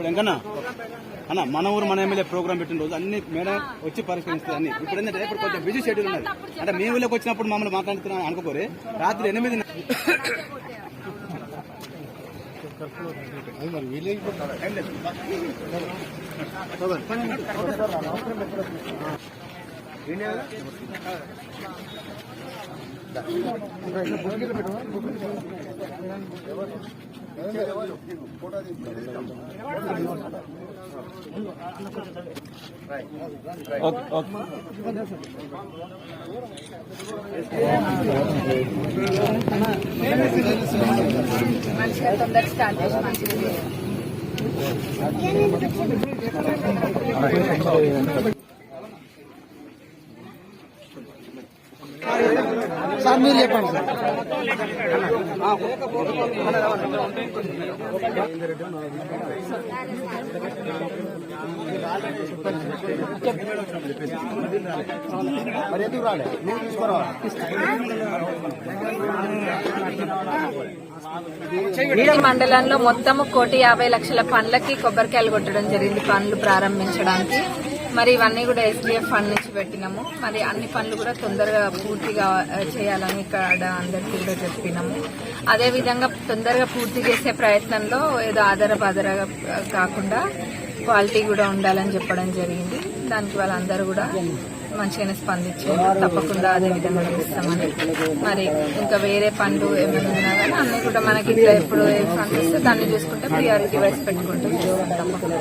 వెంకన్న అన్న మన ఊరు మన ఎమ్మెల్యే ప్రోగ్రామ్ పెట్టిన రోజు అన్ని మేడం వచ్చి పరిష్కరిస్తుంది అన్ని. ఇప్పుడు ఏంటంటే ఇప్పుడు కొంచెం బిజీ షెడ్యూల్ ఉన్నది. అంటే మీ ఊళ్ళోకి వచ్చినప్పుడు మమ్మల్ని మాట్లాడుతున్నాం అనుకోరే రాత్రి ఎనిమిది మంచిగా తొందరగా స్టార్ట్ చేసి మంచిగా సార్ మీరు చెప్పండి సార్. మరి ఎందుకు రాలే? నువ్వు తీసుకురావాలి? మండలంలో మొత్తం కోటి యాభై లక్షల పండ్లకి కొబ్బరికాయలు కొట్టడం జరిగింది పనులు ప్రారంభించడానికి. మరి ఇవన్నీ కూడా ఎస్డిఎఫ్ ఫండ్ నుంచి పెట్టినాము. మరి అన్ని పనులు కూడా తొందరగా పూర్తిగా చేయాలని ఇక్కడ అందరికీ కూడా చెప్పినాము. అదే విధంగా తొందరగా పూర్తి చేసే ప్రయత్నంలో ఏదో ఆధార కాకుండా క్వాలిటీ కూడా ఉండాలని చెప్పడం జరిగింది. దానికి వాళ్ళందరూ కూడా మంచిగానే స్పందించారు. తప్పకుండా అదే విధంగా ఇస్తామని మరి ఇంకా వేరే పండు ఏమైనా ఉన్నా కానీ అన్ని కూడా మనకి ఇట్లా ఎప్పుడు ఏ ఫండ్ వస్తే దాన్ని చూసుకుంటే ప్రియారిటీ వైస్ పెట్టుకుంటూ తప్పకుండా.